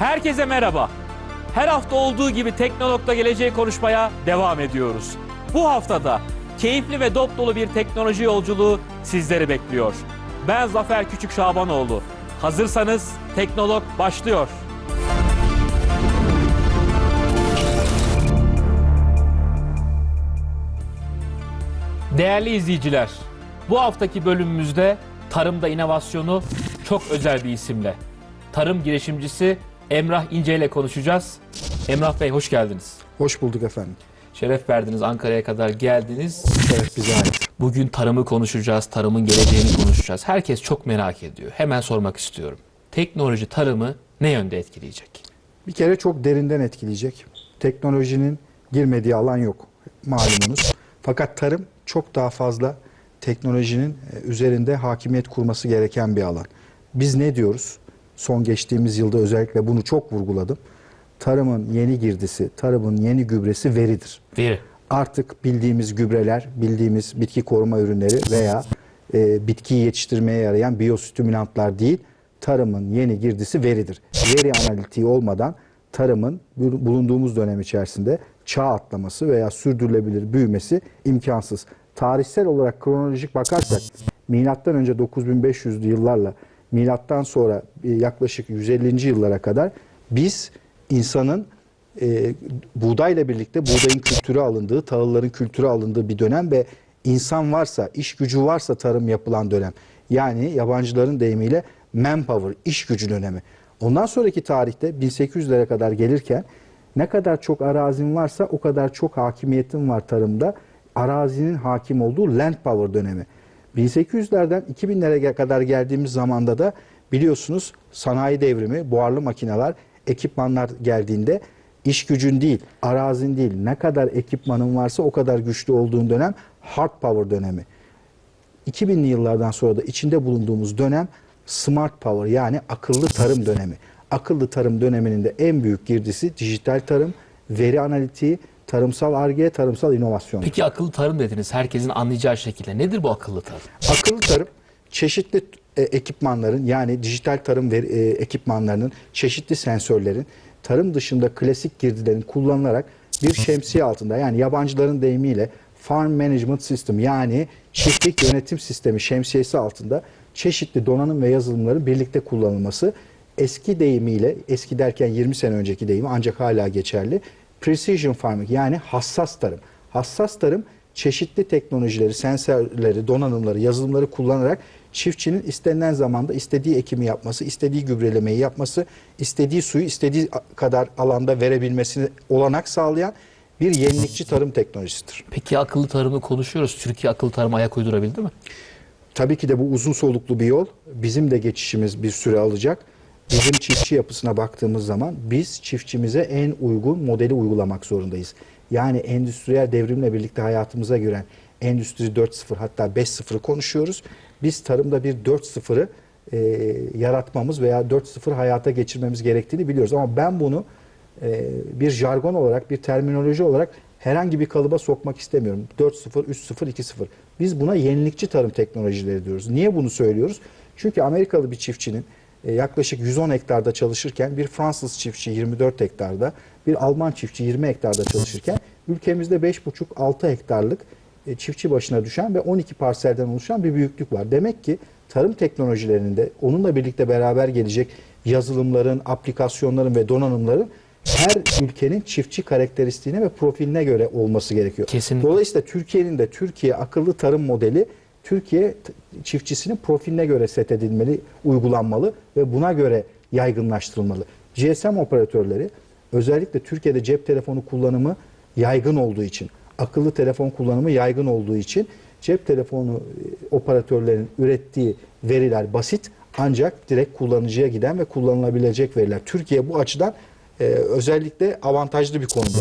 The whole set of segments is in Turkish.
Herkese merhaba. Her hafta olduğu gibi Teknolog'da geleceği konuşmaya devam ediyoruz. Bu haftada keyifli ve dop dolu bir teknoloji yolculuğu sizleri bekliyor. Ben Zafer Küçük Şabanoğlu. Hazırsanız Teknolog başlıyor. Değerli izleyiciler, bu haftaki bölümümüzde tarımda inovasyonu çok özel bir isimle. Tarım girişimcisi Emrah İnce ile konuşacağız. Emrah Bey hoş geldiniz. Hoş bulduk efendim. Şeref verdiniz Ankara'ya kadar geldiniz. Evet bize ait. Bugün tarımı konuşacağız, tarımın geleceğini konuşacağız. Herkes çok merak ediyor. Hemen sormak istiyorum. Teknoloji tarımı ne yönde etkileyecek? Bir kere çok derinden etkileyecek. Teknolojinin girmediği alan yok malumunuz. Fakat tarım çok daha fazla teknolojinin e, üzerinde hakimiyet kurması gereken bir alan. Biz ne diyoruz? Son geçtiğimiz yılda özellikle bunu çok vurguladım. Tarımın yeni girdisi, tarımın yeni gübresi veridir. Veri. artık bildiğimiz gübreler, bildiğimiz bitki koruma ürünleri veya e, bitkiyi yetiştirmeye yarayan biyostimülantlar değil, tarımın yeni girdisi veridir. Veri analitiği olmadan tarımın bu- bulunduğumuz dönem içerisinde çağ atlaması veya sürdürülebilir büyümesi imkansız. Tarihsel olarak kronolojik bakarsak milattan önce 9500'lü yıllarla milattan sonra e, yaklaşık 150. yıllara kadar biz insanın e, buğdayla birlikte buğdayın kültürü alındığı, tahılların kültürü alındığı bir dönem ve insan varsa, iş gücü varsa tarım yapılan dönem. Yani yabancıların deyimiyle manpower, iş gücü dönemi. Ondan sonraki tarihte 1800'lere kadar gelirken ne kadar çok arazin varsa o kadar çok hakimiyetin var tarımda. Arazinin hakim olduğu land power dönemi. 1800'lerden 2000'lere kadar geldiğimiz zamanda da biliyorsunuz sanayi devrimi, buharlı makineler, ekipmanlar geldiğinde iş gücün değil, arazin değil, ne kadar ekipmanın varsa o kadar güçlü olduğun dönem hard power dönemi. 2000'li yıllardan sonra da içinde bulunduğumuz dönem smart power yani akıllı tarım dönemi. Akıllı tarım döneminin de en büyük girdisi dijital tarım, veri analitiği, tarımsal arge, tarımsal inovasyon. Peki akıllı tarım dediniz herkesin anlayacağı şekilde. Nedir bu akıllı tarım? Akıllı tarım çeşitli e, ekipmanların yani dijital tarım veri- e, ekipmanlarının, çeşitli sensörlerin tarım dışında klasik girdilerin kullanılarak bir şemsiye altında yani yabancıların deyimiyle Farm Management System yani çiftlik yönetim sistemi şemsiyesi altında çeşitli donanım ve yazılımların birlikte kullanılması eski deyimiyle eski derken 20 sene önceki deyimi ancak hala geçerli precision farming yani hassas tarım. Hassas tarım çeşitli teknolojileri, sensörleri, donanımları, yazılımları kullanarak çiftçinin istenilen zamanda istediği ekimi yapması, istediği gübrelemeyi yapması, istediği suyu istediği kadar alanda verebilmesini olanak sağlayan bir yenilikçi tarım teknolojisidir. Peki akıllı tarımı konuşuyoruz. Türkiye akıllı tarıma ayak uydurabildi mi? Tabii ki de bu uzun soluklu bir yol. Bizim de geçişimiz bir süre alacak. Bizim çiftçi yapısına baktığımız zaman biz çiftçimize en uygun modeli uygulamak zorundayız. Yani endüstriyel devrimle birlikte hayatımıza giren Endüstri 4.0 hatta 5.0'ı konuşuyoruz. Biz tarımda bir 4.0'ı e, yaratmamız veya 4.0 hayata geçirmemiz gerektiğini biliyoruz. Ama ben bunu e, bir jargon olarak, bir terminoloji olarak herhangi bir kalıba sokmak istemiyorum. 4.0, 3.0, 2.0. Biz buna yenilikçi tarım teknolojileri diyoruz. Niye bunu söylüyoruz? Çünkü Amerikalı bir çiftçinin yaklaşık 110 hektarda çalışırken bir Fransız çiftçi 24 hektarda, bir Alman çiftçi 20 hektarda çalışırken ülkemizde 5,5-6 hektarlık e, çiftçi başına düşen ve 12 parselden oluşan bir büyüklük var. Demek ki tarım teknolojilerinin de onunla birlikte beraber gelecek yazılımların, aplikasyonların ve donanımların her ülkenin çiftçi karakteristiğine ve profiline göre olması gerekiyor. Kesinlikle. Dolayısıyla Türkiye'nin de Türkiye akıllı tarım modeli Türkiye çiftçisinin profiline göre set edilmeli, uygulanmalı ve buna göre yaygınlaştırılmalı. GSM operatörleri özellikle Türkiye'de cep telefonu kullanımı yaygın olduğu için, akıllı telefon kullanımı yaygın olduğu için cep telefonu e, operatörlerin ürettiği veriler basit ancak direkt kullanıcıya giden ve kullanılabilecek veriler. Türkiye bu açıdan e, özellikle avantajlı bir konuda.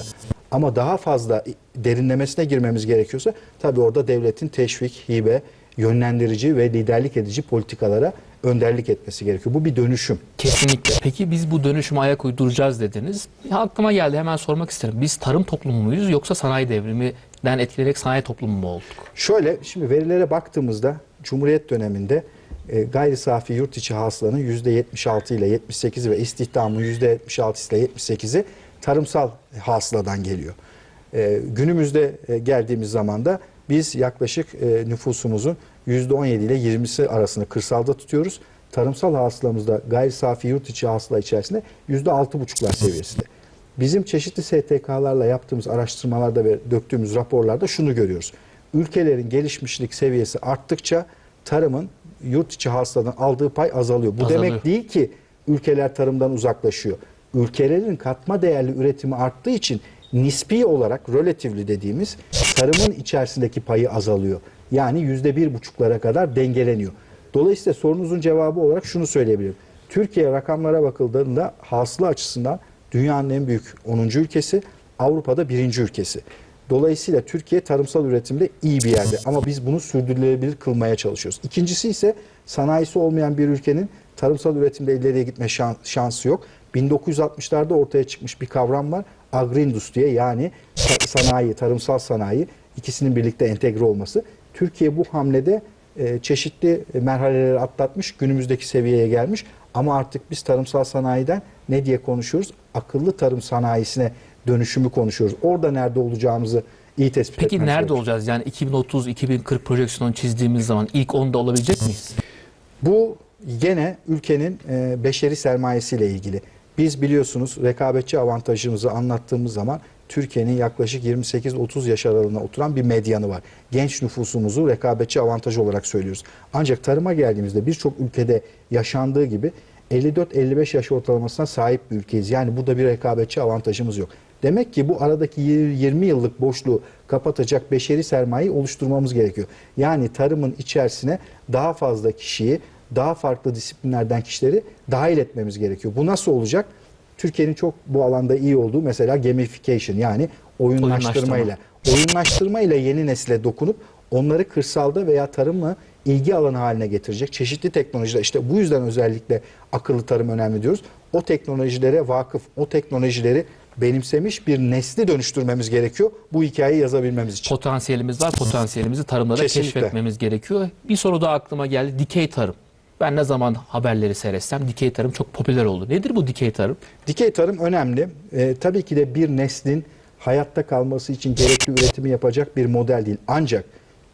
Ama daha fazla derinlemesine girmemiz gerekiyorsa tabii orada devletin teşvik, hibe, yönlendirici ve liderlik edici politikalara önderlik etmesi gerekiyor. Bu bir dönüşüm. Kesinlikle. Peki biz bu dönüşüme ayak uyduracağız dediniz. Ya aklıma geldi hemen sormak isterim. Biz tarım toplumu muyuz yoksa sanayi devriminden etkilenerek sanayi toplumu mu olduk? Şöyle şimdi verilere baktığımızda Cumhuriyet döneminde e, gayri safi yurt içi hasılanın %76 ile 78 ve istihdamın %76 ile 78'i tarımsal hasıladan geliyor. E, günümüzde e, geldiğimiz zaman da biz yaklaşık e, nüfusumuzun %17 ile 20'si arasını kırsalda tutuyoruz. Tarımsal hasılamızda gayri safi yurt içi hasıla içerisinde %6,5'lar seviyesinde. Bizim çeşitli STK'larla yaptığımız araştırmalarda ve döktüğümüz raporlarda şunu görüyoruz. Ülkelerin gelişmişlik seviyesi arttıkça tarımın yurt içi hasıladan aldığı pay azalıyor. Bu Azalıyor. demek değil ki ülkeler tarımdan uzaklaşıyor. Ülkelerin katma değerli üretimi arttığı için nispi olarak relatively dediğimiz tarımın içerisindeki payı azalıyor. Yani yüzde bir buçuklara kadar dengeleniyor. Dolayısıyla sorunuzun cevabı olarak şunu söyleyebilirim. Türkiye rakamlara bakıldığında hasıla açısından dünyanın en büyük 10. ülkesi, Avrupa'da birinci ülkesi. Dolayısıyla Türkiye tarımsal üretimde iyi bir yerde ama biz bunu sürdürülebilir kılmaya çalışıyoruz. İkincisi ise sanayisi olmayan bir ülkenin tarımsal üretimde ileriye gitme şan- şansı yok. 1960'larda ortaya çıkmış bir kavram var. Agri-industrie yani ta- sanayi, tarımsal sanayi ikisinin birlikte entegre olması. Türkiye bu hamlede e, çeşitli merhaleleri atlatmış, günümüzdeki seviyeye gelmiş. Ama artık biz tarımsal sanayiden ne diye konuşuyoruz? Akıllı tarım sanayisine dönüşümü konuşuyoruz. Orada nerede olacağımızı iyi tespit Peki etmemiz nerede gerekiyor. olacağız? Yani 2030-2040 projeksiyonu çizdiğimiz zaman ilk 10'da olabilecek miyiz? Bu gene ülkenin e, beşeri sermayesiyle ilgili. Biz biliyorsunuz rekabetçi avantajımızı anlattığımız zaman Türkiye'nin yaklaşık 28-30 yaş aralığına oturan bir medyanı var. Genç nüfusumuzu rekabetçi avantaj olarak söylüyoruz. Ancak tarıma geldiğimizde birçok ülkede yaşandığı gibi 54-55 yaş ortalamasına sahip bir ülkeyiz. Yani burada bir rekabetçi avantajımız yok. Demek ki bu aradaki 20 yıllık boşluğu kapatacak beşeri sermayeyi oluşturmamız gerekiyor. Yani tarımın içerisine daha fazla kişiyi, daha farklı disiplinlerden kişileri dahil etmemiz gerekiyor. Bu nasıl olacak? Türkiye'nin çok bu alanda iyi olduğu mesela gamification yani oyunlaştırmayla. Oyunlaştırmayla yeni nesile dokunup onları kırsalda veya tarımla ilgi alanı haline getirecek çeşitli teknolojiler. İşte bu yüzden özellikle akıllı tarım önemli diyoruz. O teknolojilere vakıf, o teknolojileri benimsemiş bir nesli dönüştürmemiz gerekiyor bu hikayeyi yazabilmemiz için. Potansiyelimiz var. Potansiyelimizi tarımda da Kesinlikle. keşfetmemiz gerekiyor. Bir soru daha aklıma geldi. Dikey tarım. Ben ne zaman haberleri seyretsem dikey tarım çok popüler oldu. Nedir bu dikey tarım? Dikey tarım önemli. Ee, tabii ki de bir neslin hayatta kalması için gerekli üretimi yapacak bir model değil. Ancak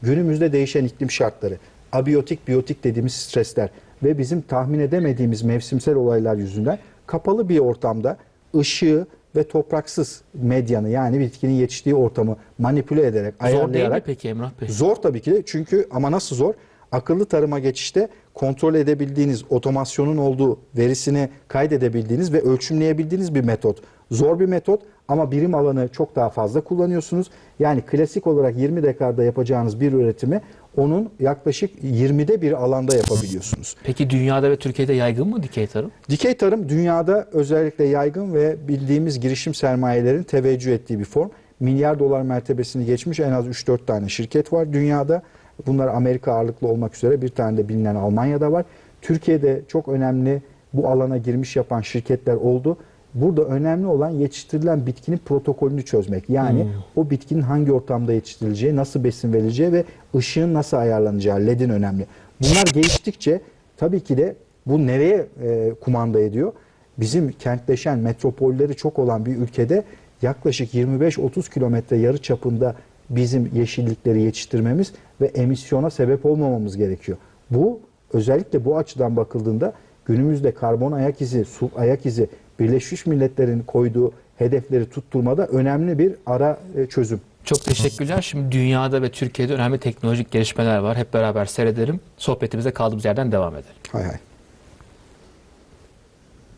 günümüzde değişen iklim şartları, abiyotik, biyotik dediğimiz stresler ve bizim tahmin edemediğimiz mevsimsel olaylar yüzünden kapalı bir ortamda ışığı ve topraksız medyanı yani bitkinin yetiştiği ortamı manipüle ederek, Zor değil mi ayarlayarak peki Emrah Bey? Zor tabii ki de çünkü ama nasıl zor? Akıllı tarıma geçişte kontrol edebildiğiniz, otomasyonun olduğu, verisini kaydedebildiğiniz ve ölçümleyebildiğiniz bir metot. Zor bir metot ama birim alanı çok daha fazla kullanıyorsunuz. Yani klasik olarak 20 dekarda yapacağınız bir üretimi onun yaklaşık 20'de bir alanda yapabiliyorsunuz. Peki dünyada ve Türkiye'de yaygın mı dikey tarım? Dikey tarım dünyada özellikle yaygın ve bildiğimiz girişim sermayelerin teveccüh ettiği bir form. Milyar dolar mertebesini geçmiş en az 3-4 tane şirket var dünyada. Bunlar Amerika ağırlıklı olmak üzere bir tane de bilinen Almanya'da var. Türkiye'de çok önemli bu alana girmiş yapan şirketler oldu. Burada önemli olan yetiştirilen bitkinin protokolünü çözmek. Yani o bitkinin hangi ortamda yetiştirileceği, nasıl besin verileceği ve ışığın nasıl ayarlanacağı, LED'in önemli. Bunlar geliştikçe tabii ki de bu nereye e, kumanda ediyor? Bizim kentleşen, metropolleri çok olan bir ülkede yaklaşık 25-30 kilometre yarı çapında bizim yeşillikleri yetiştirmemiz ve emisyona sebep olmamamız gerekiyor. Bu özellikle bu açıdan bakıldığında günümüzde karbon ayak izi, su ayak izi Birleşmiş Milletler'in koyduğu hedefleri tutturmada önemli bir ara e, çözüm. Çok teşekkürler. Şimdi dünyada ve Türkiye'de önemli teknolojik gelişmeler var. Hep beraber seyredelim. Sohbetimize kaldığımız yerden devam edelim. Hay hay.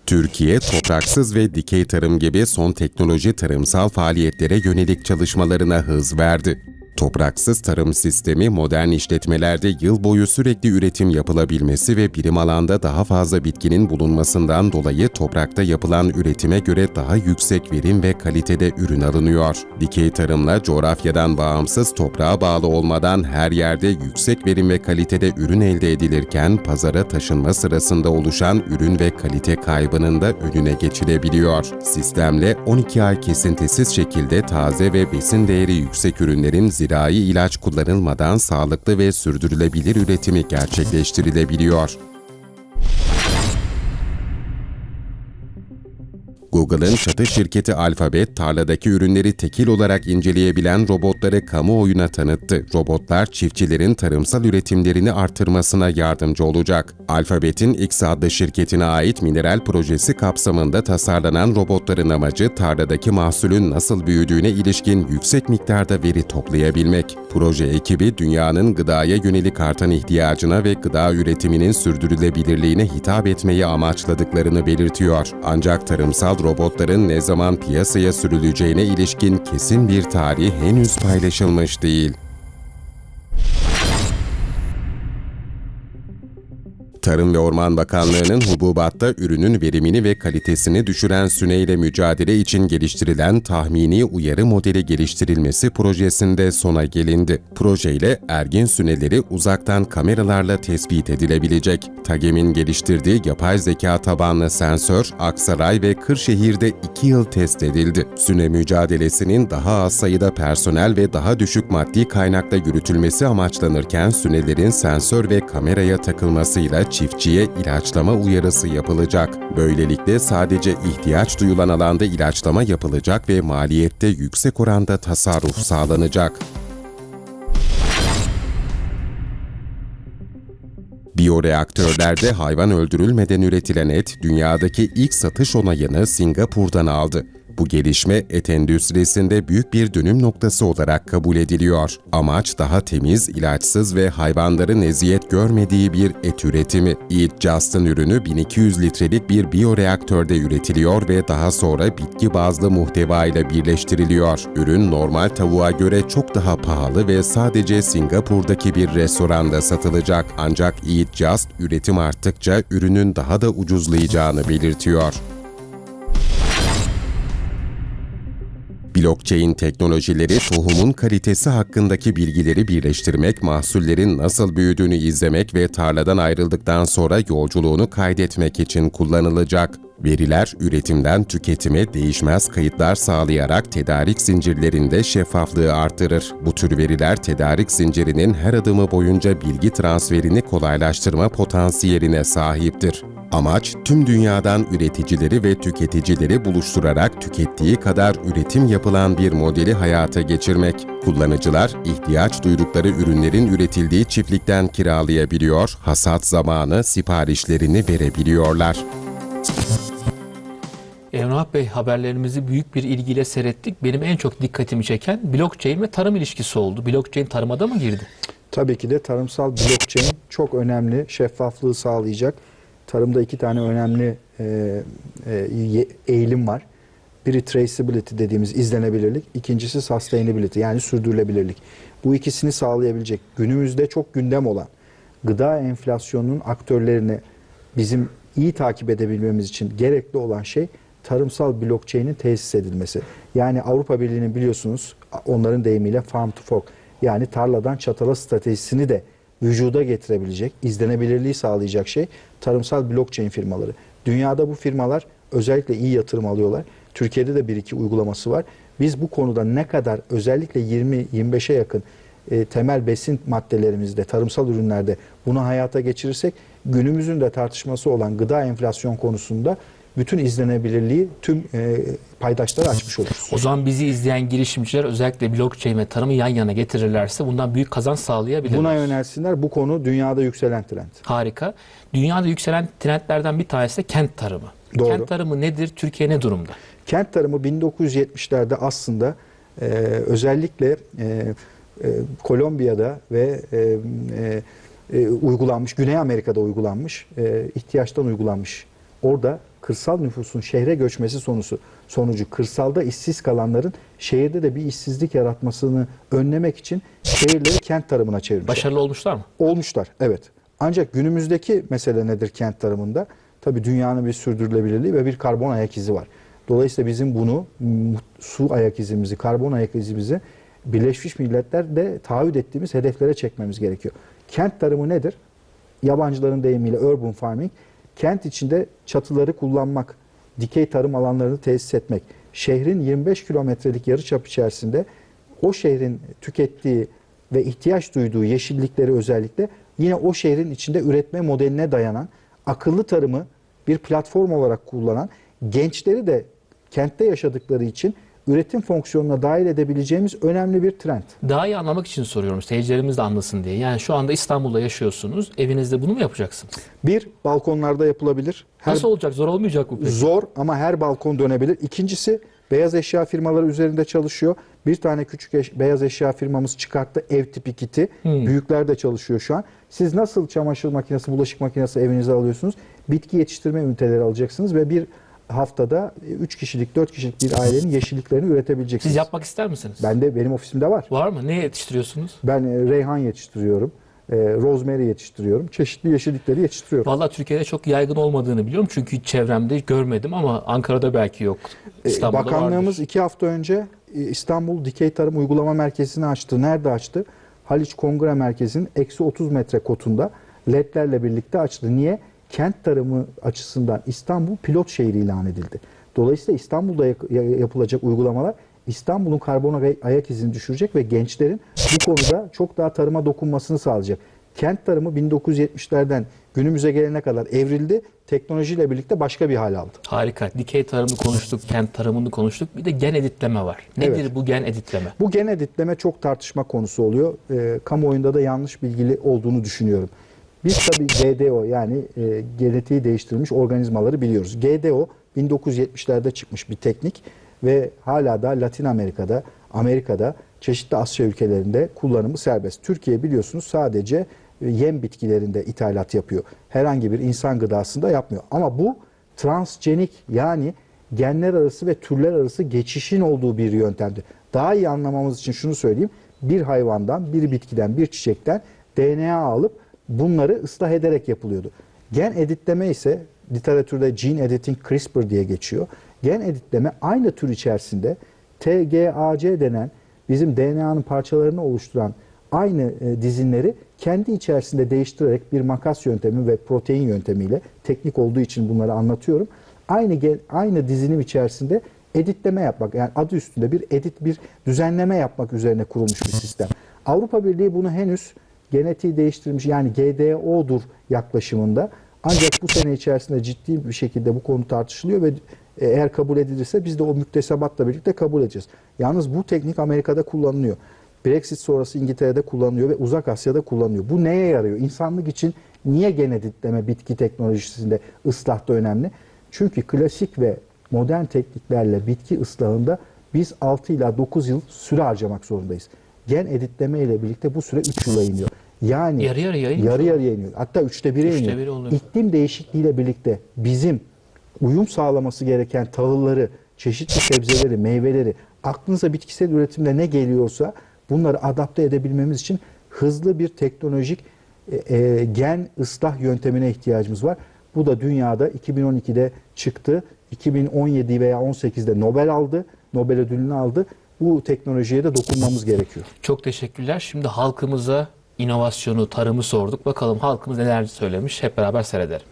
Türkiye, topraksız ve dikey tarım gibi son teknoloji tarımsal faaliyetlere yönelik çalışmalarına hız verdi. Topraksız tarım sistemi modern işletmelerde yıl boyu sürekli üretim yapılabilmesi ve birim alanda daha fazla bitkinin bulunmasından dolayı toprakta yapılan üretime göre daha yüksek verim ve kalitede ürün alınıyor. Dikey tarımla coğrafyadan bağımsız toprağa bağlı olmadan her yerde yüksek verim ve kalitede ürün elde edilirken pazara taşınma sırasında oluşan ürün ve kalite kaybının da önüne geçilebiliyor. Sistemle 12 ay kesintisiz şekilde taze ve besin değeri yüksek ürünlerin zirve zirai ilaç kullanılmadan sağlıklı ve sürdürülebilir üretimi gerçekleştirilebiliyor. Google'ın çatı şirketi Alphabet, tarladaki ürünleri tekil olarak inceleyebilen robotları kamuoyuna tanıttı. Robotlar çiftçilerin tarımsal üretimlerini artırmasına yardımcı olacak. Alphabet'in X adlı şirketine ait mineral projesi kapsamında tasarlanan robotların amacı tarladaki mahsulün nasıl büyüdüğüne ilişkin yüksek miktarda veri toplayabilmek. Proje ekibi dünyanın gıdaya yönelik artan ihtiyacına ve gıda üretiminin sürdürülebilirliğine hitap etmeyi amaçladıklarını belirtiyor. Ancak tarımsal robotların ne zaman piyasaya sürüleceğine ilişkin kesin bir tarih henüz paylaşılmış değil. Tarım ve Orman Bakanlığı'nın hububatta ürünün verimini ve kalitesini düşüren süneyle mücadele için geliştirilen tahmini uyarı modeli geliştirilmesi projesinde sona gelindi. Projeyle ergin süneleri uzaktan kameralarla tespit edilebilecek. TAGEM'in geliştirdiği yapay zeka tabanlı sensör Aksaray ve Kırşehir'de 2 yıl test edildi. Süne mücadelesinin daha az sayıda personel ve daha düşük maddi kaynakla yürütülmesi amaçlanırken sünelerin sensör ve kameraya takılmasıyla çiftçiye ilaçlama uyarısı yapılacak. Böylelikle sadece ihtiyaç duyulan alanda ilaçlama yapılacak ve maliyette yüksek oranda tasarruf sağlanacak. Biyoreaktörlerde hayvan öldürülmeden üretilen et, dünyadaki ilk satış onayını Singapur'dan aldı. Bu gelişme et endüstrisinde büyük bir dönüm noktası olarak kabul ediliyor. Amaç daha temiz, ilaçsız ve hayvanların eziyet görmediği bir et üretimi. Eat Just'ın ürünü 1200 litrelik bir biyoreaktörde üretiliyor ve daha sonra bitki bazlı muhteva ile birleştiriliyor. Ürün normal tavuğa göre çok daha pahalı ve sadece Singapur'daki bir restoranda satılacak. Ancak Eat Just üretim arttıkça ürünün daha da ucuzlayacağını belirtiyor. Blockchain teknolojileri tohumun kalitesi hakkındaki bilgileri birleştirmek, mahsullerin nasıl büyüdüğünü izlemek ve tarladan ayrıldıktan sonra yolculuğunu kaydetmek için kullanılacak. Veriler üretimden tüketime değişmez kayıtlar sağlayarak tedarik zincirlerinde şeffaflığı artırır. Bu tür veriler tedarik zincirinin her adımı boyunca bilgi transferini kolaylaştırma potansiyeline sahiptir. Amaç tüm dünyadan üreticileri ve tüketicileri buluşturarak tükettiği kadar üretim yapılan bir modeli hayata geçirmek. Kullanıcılar ihtiyaç duydukları ürünlerin üretildiği çiftlikten kiralayabiliyor, hasat zamanı siparişlerini verebiliyorlar. Emrah Bey haberlerimizi büyük bir ilgiyle seyrettik. Benim en çok dikkatimi çeken blockchain ve tarım ilişkisi oldu. Blockchain tarıma da mı girdi? Tabii ki de tarımsal blockchain çok önemli, şeffaflığı sağlayacak. Tarımda iki tane önemli e, e, eğilim var. Biri traceability dediğimiz izlenebilirlik, ikincisi sustainability yani sürdürülebilirlik. Bu ikisini sağlayabilecek günümüzde çok gündem olan gıda enflasyonunun aktörlerini bizim iyi takip edebilmemiz için gerekli olan şey tarımsal blockchain'in tesis edilmesi. Yani Avrupa Birliği'nin biliyorsunuz onların deyimiyle farm to fork yani tarladan çatala stratejisini de vücuda getirebilecek, izlenebilirliği sağlayacak şey tarımsal blockchain firmaları. Dünyada bu firmalar özellikle iyi yatırım alıyorlar. Türkiye'de de bir iki uygulaması var. Biz bu konuda ne kadar özellikle 20-25'e yakın e, temel besin maddelerimizde, tarımsal ürünlerde bunu hayata geçirirsek günümüzün de tartışması olan gıda enflasyon konusunda bütün izlenebilirliği tüm e, paydaşlara açmış oluruz. O zaman bizi izleyen girişimciler özellikle blockchain ve tarımı yan yana getirirlerse bundan büyük kazanç sağlayabilirler. Buna yönelsinler. Bu konu dünyada yükselen trend. Harika. Dünyada yükselen trendlerden bir tanesi de kent tarımı. Doğru. Kent tarımı nedir? Türkiye ne durumda? Kent tarımı 1970'lerde aslında e, özellikle e, e, Kolombiya'da ve e, e, e, uygulanmış, Güney Amerika'da uygulanmış, e, ihtiyaçtan uygulanmış. Orada kırsal nüfusun şehre göçmesi sonucu, sonucu kırsalda işsiz kalanların şehirde de bir işsizlik yaratmasını önlemek için şehirleri kent tarımına çevirmişler. Başarılı olmuşlar mı? Olmuşlar, evet. Ancak günümüzdeki mesele nedir kent tarımında? Tabii dünyanın bir sürdürülebilirliği ve bir karbon ayak izi var. Dolayısıyla bizim bunu su ayak izimizi, karbon ayak izimizi Birleşmiş Milletler'de taahhüt ettiğimiz hedeflere çekmemiz gerekiyor. Kent tarımı nedir? Yabancıların deyimiyle urban farming, kent içinde çatıları kullanmak, dikey tarım alanlarını tesis etmek, şehrin 25 kilometrelik yarıçap içerisinde o şehrin tükettiği ve ihtiyaç duyduğu yeşillikleri özellikle yine o şehrin içinde üretme modeline dayanan akıllı tarımı bir platform olarak kullanan gençleri de kentte yaşadıkları için üretim fonksiyonuna dahil edebileceğimiz önemli bir trend. Daha iyi anlamak için soruyorum. Seyircilerimiz de anlasın diye. Yani şu anda İstanbul'da yaşıyorsunuz. Evinizde bunu mu yapacaksınız? Bir, balkonlarda yapılabilir. Her Nasıl olacak? Zor olmayacak mı peki? Zor ama her balkon dönebilir. İkincisi beyaz eşya firmaları üzerinde çalışıyor. Bir tane küçük eş- beyaz eşya firmamız çıkarttı ev tipi kiti. Hmm. Büyükler de çalışıyor şu an. Siz nasıl çamaşır makinesi, bulaşık makinesi evinize alıyorsunuz? Bitki yetiştirme üniteleri alacaksınız ve bir haftada 3 kişilik, 4 kişilik bir ailenin yeşilliklerini üretebileceksiniz. Siz yapmak ister misiniz? Ben de benim ofisimde var. Var mı? Ne yetiştiriyorsunuz? Ben e, reyhan yetiştiriyorum. e, Rosemary yetiştiriyorum. Çeşitli yeşillikleri yetiştiriyorum. Vallahi Türkiye'de çok yaygın olmadığını biliyorum. Çünkü hiç çevremde görmedim ama Ankara'da belki yok. E, İstanbul'da Bakanlığımız vardır. iki hafta önce e, İstanbul Dikey Tarım Uygulama Merkezi'ni açtı. Nerede açtı? Haliç Kongre Merkezi'nin eksi 30 metre kotunda ledlerle birlikte açtı. Niye? Kent tarımı açısından İstanbul pilot şehir ilan edildi. Dolayısıyla İstanbul'da yapılacak uygulamalar İstanbul'un karbon ay- ayak izini düşürecek ve gençlerin bu konuda çok daha tarıma dokunmasını sağlayacak. Kent tarımı 1970'lerden günümüze gelene kadar evrildi. Teknolojiyle birlikte başka bir hal aldı. Harika. Dikey tarımını konuştuk, kent tarımını konuştuk. Bir de gen editleme var. Nedir Evet. bu gen editleme? Bu gen editleme çok tartışma konusu oluyor. E, kamuoyunda da yanlış bilgili olduğunu düşünüyorum. Biz tabii GDO yani e, genetiği değiştirilmiş organizmaları biliyoruz. GDO 1970'lerde çıkmış bir teknik ve hala da Latin Amerika'da, Amerika'da, çeşitli Asya ülkelerinde kullanımı serbest. Türkiye biliyorsunuz sadece e, yem bitkilerinde ithalat yapıyor. Herhangi bir insan gıdasında yapmıyor. Ama bu transgenik yani genler arası ve türler arası geçişin olduğu bir yöntemdi. Daha iyi anlamamız için şunu söyleyeyim. Bir hayvandan, bir bitkiden, bir çiçekten DNA alıp bunları ıslah ederek yapılıyordu. Gen editleme ise literatürde gene editing CRISPR diye geçiyor. Gen editleme aynı tür içerisinde TGAC denen bizim DNA'nın parçalarını oluşturan aynı e, dizinleri kendi içerisinde değiştirerek bir makas yöntemi ve protein yöntemiyle teknik olduğu için bunları anlatıyorum. Aynı gen- aynı dizinim içerisinde editleme yapmak yani adı üstünde bir edit bir düzenleme yapmak üzerine kurulmuş bir sistem. Avrupa Birliği bunu henüz genetiği değiştirilmiş yani GDO'dur yaklaşımında ancak bu sene içerisinde ciddi bir şekilde bu konu tartışılıyor ve e, eğer kabul edilirse biz de o müktesebatla birlikte kabul edeceğiz. Yalnız bu teknik Amerika'da kullanılıyor. Brexit sonrası İngiltere'de kullanılıyor ve Uzak Asya'da kullanılıyor. Bu neye yarıyor? İnsanlık için niye gen editleme bitki teknolojisinde ıslahta önemli? Çünkü klasik ve modern tekniklerle bitki ıslahında biz 6 ila 9 yıl süre harcamak zorundayız. Gen editleme ile birlikte bu süre 3 yıla iniyor. Yani Yarı yarıya iniyor. yarı yarıya iniyor. Hatta üçte bire Üçte iniyor. biri oluyor. İklim değişikliğiyle birlikte bizim uyum sağlaması gereken tahılları, çeşitli sebzeleri, meyveleri, aklınıza bitkisel üretimde ne geliyorsa bunları adapte edebilmemiz için hızlı bir teknolojik e, e, gen ıslah yöntemine ihtiyacımız var. Bu da dünyada 2012'de çıktı. 2017 veya 18'de Nobel aldı. Nobel ödülünü aldı. Bu teknolojiye de dokunmamız gerekiyor. Çok teşekkürler. Şimdi halkımıza inovasyonu, tarımı sorduk. Bakalım halkımız neler söylemiş. Hep beraber seyredelim.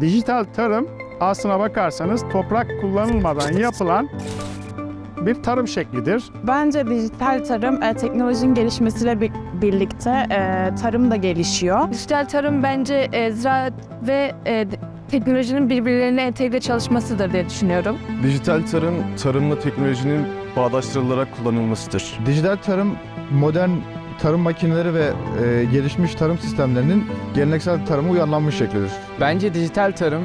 Dijital tarım aslına bakarsanız toprak kullanılmadan yapılan bir tarım şeklidir. Bence dijital tarım e, teknolojinin gelişmesiyle bir- birlikte e, tarım da gelişiyor. Dijital tarım bence e, ziraat ve e, teknolojinin birbirlerine entegre çalışmasıdır diye düşünüyorum. Dijital tarım, tarımla teknolojinin bağdaştırılarak kullanılmasıdır. Dijital tarım modern tarım makineleri ve e, gelişmiş tarım sistemlerinin geleneksel tarıma uyarlanmış şeklidir. Bence dijital tarım,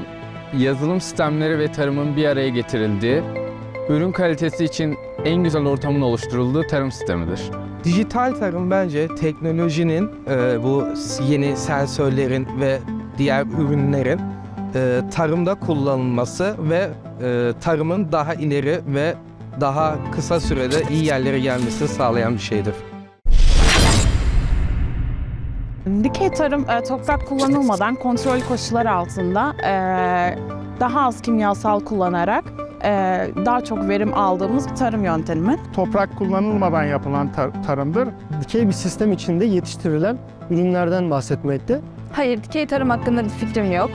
yazılım sistemleri ve tarımın bir araya getirildiği, ürün kalitesi için en güzel ortamın oluşturulduğu tarım sistemidir. Dijital tarım bence teknolojinin e, bu yeni sensörlerin ve diğer ürünlerin e, tarımda kullanılması ve e, tarımın daha ileri ve daha kısa sürede iyi yerlere gelmesini sağlayan bir şeydir. Dikey tarım e, toprak kullanılmadan kontrol koşullar altında e, daha az kimyasal kullanarak e, daha çok verim aldığımız bir tarım yöntemi. Toprak kullanılmadan yapılan tar- tarımdır. dikey bir sistem içinde yetiştirilen ürünlerden bahsetmekte. Hayır, dikey tarım hakkında bir fikrim yok.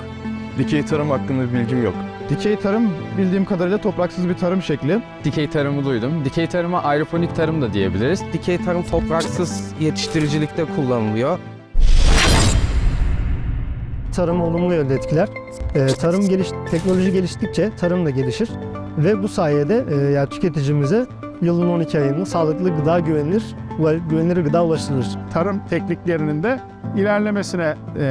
Dikey tarım hakkında bir bilgim yok. Dikey tarım bildiğim kadarıyla topraksız bir tarım şekli. Dikey tarımı duydum. Dikey tarıma aeroponik tarım da diyebiliriz. Dikey tarım topraksız yetiştiricilikte kullanılıyor. Tarımı olumlu yönde etkiler. Ee, tarım geliş, teknoloji geliştikçe tarım da gelişir ve bu sayede e, yani tüketicimize yılın 12 ayında sağlıklı gıda güvenilir, güvenilir gıda ulaştırılır. Tarım tekniklerinin de ilerlemesine e,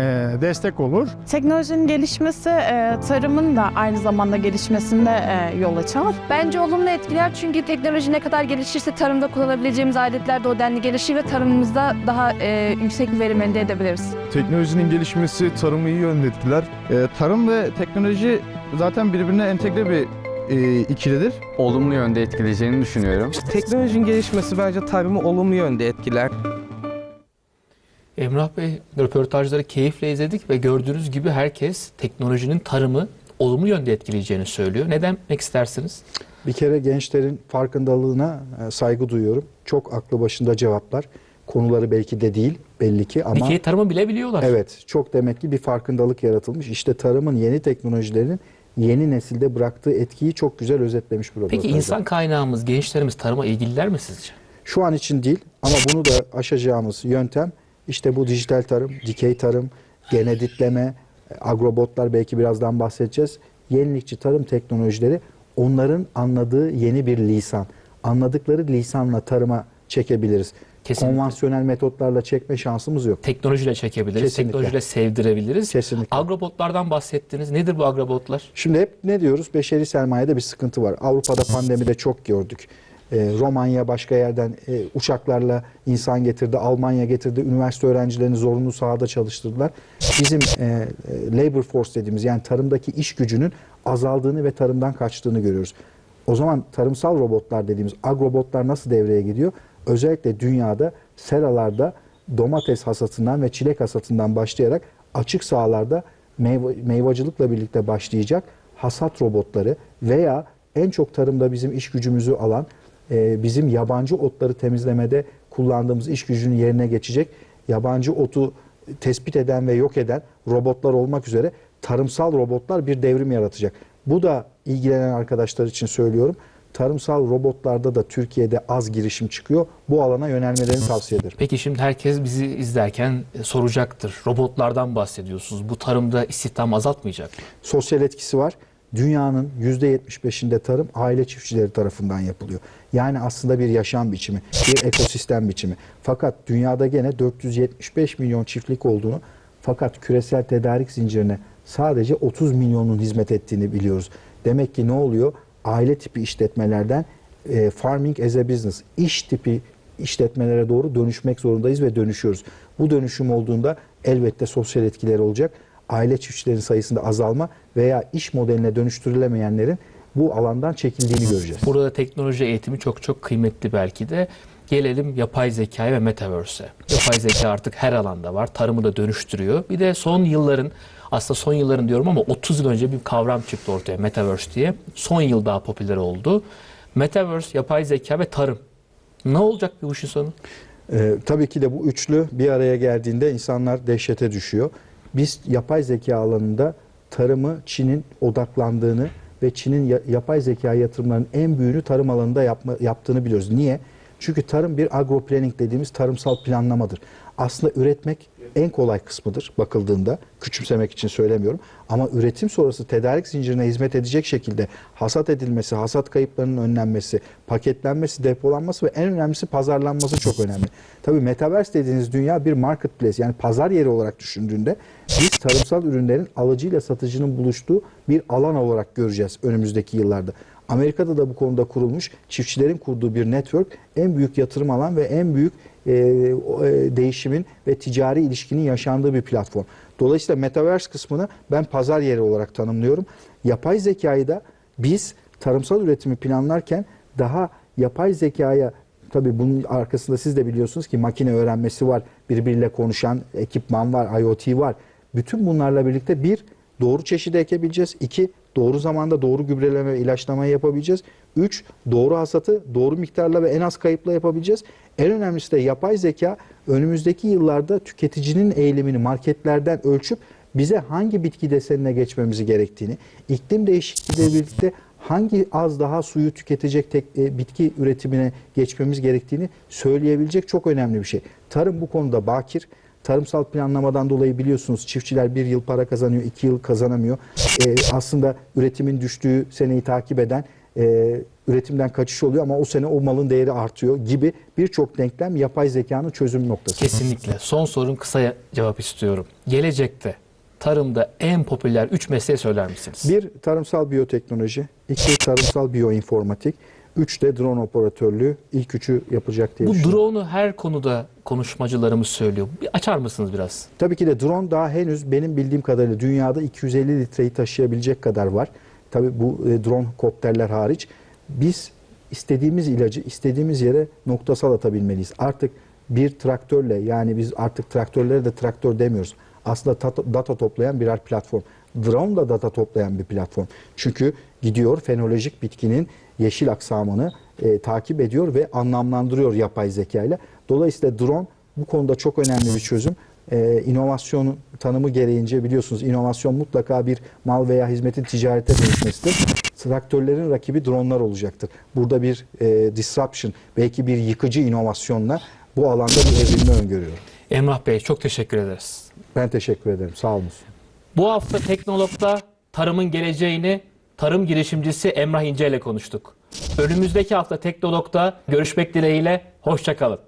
destek olur. Teknolojinin gelişmesi e, tarımın da aynı zamanda gelişmesinde e, yol açar. Bence olumlu etkiler çünkü teknoloji ne kadar gelişirse tarımda kullanabileceğimiz aletler de o denli gelişir ve tarımımızda daha e, yüksek bir verim elde edebiliriz. Teknolojinin gelişmesi tarımı iyi yönde etkiler. Ee, tarım ve teknoloji zaten birbirine entegre bir e, ikilidir. Olumlu yönde etkileyeceğini düşünüyorum. Teknolojinin gelişmesi bence tarımı olumlu yönde etkiler. Emrah Bey röportajları keyifle izledik ve gördüğünüz gibi herkes teknolojinin tarımı olumlu yönde etkileyeceğini söylüyor. Ne demek istersiniz? Bir kere gençlerin farkındalığına e, saygı duyuyorum. Çok aklı başında cevaplar. Konuları belki de değil belli ki ama Dikey tarımı bile biliyorlar. evet çok demek ki bir farkındalık yaratılmış. İşte tarımın yeni teknolojilerinin yeni nesilde bıraktığı etkiyi çok güzel özetlemiş bu Peki insan kaynağımız, gençlerimiz tarıma ilgililer mi sizce? Şu an için değil ama bunu da aşacağımız yöntem işte bu dijital tarım, dikey tarım, geneditleme, agrobotlar belki birazdan bahsedeceğiz. Yenilikçi tarım teknolojileri onların anladığı yeni bir lisan. Anladıkları lisanla tarıma çekebiliriz. Kesinlikle. Konvansiyonel metotlarla çekme şansımız yok. Teknolojiyle çekebiliriz, Kesinlikle. teknolojiyle sevdirebiliriz. Kesinlikle. Agrobotlardan bahsettiniz. Nedir bu agrobotlar? Şimdi hep ne diyoruz? Beşeri sermayede bir sıkıntı var. Avrupa'da pandemide çok gördük. Ee, Romanya başka yerden e, uçaklarla insan getirdi, Almanya getirdi, üniversite öğrencilerini zorunlu sahada çalıştırdılar. Bizim e, e, labor force dediğimiz yani tarımdaki iş gücünün azaldığını ve tarımdan kaçtığını görüyoruz. O zaman tarımsal robotlar dediğimiz agrobotlar nasıl devreye gidiyor? Özellikle dünyada seralarda domates hasatından ve çilek hasatından başlayarak açık sahalarda meyve, meyvacılıkla birlikte başlayacak hasat robotları veya en çok tarımda bizim iş gücümüzü alan e, bizim yabancı otları temizlemede kullandığımız iş gücünün yerine geçecek yabancı otu tespit eden ve yok eden robotlar olmak üzere tarımsal robotlar bir devrim yaratacak. Bu da ilgilenen arkadaşlar için söylüyorum. Tarımsal robotlarda da Türkiye'de az girişim çıkıyor. Bu alana yönelmelerini tavsiye ederim. Peki şimdi herkes bizi izlerken e, soracaktır. Robotlardan bahsediyorsunuz. Bu tarımda istihdam azaltmayacak mı? Sosyal etkisi var. Dünyanın %75'inde tarım aile çiftçileri tarafından yapılıyor. Yani aslında bir yaşam biçimi, bir ekosistem biçimi. Fakat dünyada gene 475 milyon çiftlik olduğunu fakat küresel tedarik zincirine sadece 30 milyonun hizmet ettiğini biliyoruz. Demek ki ne oluyor? Aile tipi işletmelerden e, farming as a business, iş tipi işletmelere doğru dönüşmek zorundayız ve dönüşüyoruz. Bu dönüşüm olduğunda elbette sosyal etkileri olacak. Aile çiftçilerin sayısında azalma veya iş modeline dönüştürülemeyenlerin bu alandan çekildiğini göreceğiz. Burada teknoloji eğitimi çok çok kıymetli belki de. Gelelim yapay zekaya ve metaverse'e. Yapay zeka artık her alanda var. Tarımı da dönüştürüyor. Bir de son yılların aslında son yılların diyorum ama 30 yıl önce bir kavram çıktı ortaya metaverse diye. Son yıl daha popüler oldu. Metaverse, yapay zeka ve tarım. Ne olacak bu işin sonu? Ee, tabii ki de bu üçlü bir araya geldiğinde insanlar dehşete düşüyor. Biz yapay zeka alanında tarımı Çin'in odaklandığını ve Çin'in ya- yapay zeka yatırımlarının en büyüğünü tarım alanında yapma, yaptığını biliyoruz. Niye? Çünkü tarım bir agroplanning dediğimiz tarımsal planlamadır. Aslında üretmek en kolay kısmıdır bakıldığında. Küçümsemek için söylemiyorum. Ama üretim sonrası tedarik zincirine hizmet edecek şekilde hasat edilmesi, hasat kayıplarının önlenmesi, paketlenmesi, depolanması ve en önemlisi pazarlanması çok önemli. Tabii metaverse dediğiniz dünya bir marketplace yani pazar yeri olarak düşündüğünde biz tarımsal ürünlerin alıcıyla satıcının buluştuğu bir alan olarak göreceğiz önümüzdeki yıllarda. Amerika'da da bu konuda kurulmuş çiftçilerin kurduğu bir network en büyük yatırım alan ve en büyük e, e, değişimin ve ticari ilişkinin yaşandığı bir platform. Dolayısıyla metaverse kısmını ben pazar yeri olarak tanımlıyorum. Yapay zekayı da biz tarımsal üretimi planlarken daha yapay zekaya tabii bunun arkasında siz de biliyorsunuz ki makine öğrenmesi var, birbiriyle konuşan ekipman var, IoT var. Bütün bunlarla birlikte bir doğru çeşidi ekebileceğiz. İki doğru zamanda doğru gübreleme ve ilaçlamayı yapabileceğiz. Üç doğru hasatı doğru miktarla ve en az kayıpla yapabileceğiz. En önemlisi de yapay zeka önümüzdeki yıllarda tüketicinin eğilimini marketlerden ölçüp bize hangi bitki desenine geçmemizi gerektiğini, iklim değişikliğiyle birlikte hangi az daha suyu tüketecek tek, e, bitki üretimine geçmemiz gerektiğini söyleyebilecek çok önemli bir şey. Tarım bu konuda bakir. Tarımsal planlamadan dolayı biliyorsunuz çiftçiler bir yıl para kazanıyor, iki yıl kazanamıyor. E, aslında üretimin düştüğü seneyi takip eden e, üretimden kaçış oluyor ama o sene o malın değeri artıyor gibi birçok denklem yapay zekanın çözüm noktası. Kesinlikle. Son sorum kısa cevap istiyorum. Gelecekte tarımda en popüler 3 mesleği söyler misiniz? Bir tarımsal biyoteknoloji, iki tarımsal biyoinformatik, üç de drone operatörlüğü. İlk üçü yapacak diye Bu drone'u her konuda konuşmacılarımız söylüyor. Bir açar mısınız biraz? Tabii ki de drone daha henüz benim bildiğim kadarıyla dünyada 250 litreyi taşıyabilecek kadar var. Tabii bu e, drone kopterler hariç. Biz istediğimiz ilacı istediğimiz yere noktasal atabilmeliyiz. Artık bir traktörle yani biz artık traktörlere de traktör demiyoruz. Aslında data, data toplayan birer platform. Drone da data toplayan bir platform. Çünkü gidiyor fenolojik bitkinin yeşil aksamını e, takip ediyor ve anlamlandırıyor yapay zeka ile. Dolayısıyla drone bu konuda çok önemli bir çözüm. Ee, inovasyonun tanımı gereğince biliyorsunuz inovasyon mutlaka bir mal veya hizmetin ticarete dönüşmesidir. Traktörlerin rakibi dronlar olacaktır. Burada bir e, disruption, belki bir yıkıcı inovasyonla bu alanda bir evrilme öngörüyorum. Emrah Bey çok teşekkür ederiz. Ben teşekkür ederim. Sağ olun. Bu hafta Teknolog'da tarımın geleceğini tarım girişimcisi Emrah İnce ile konuştuk. Önümüzdeki hafta Teknolog'da görüşmek dileğiyle, hoşçakalın.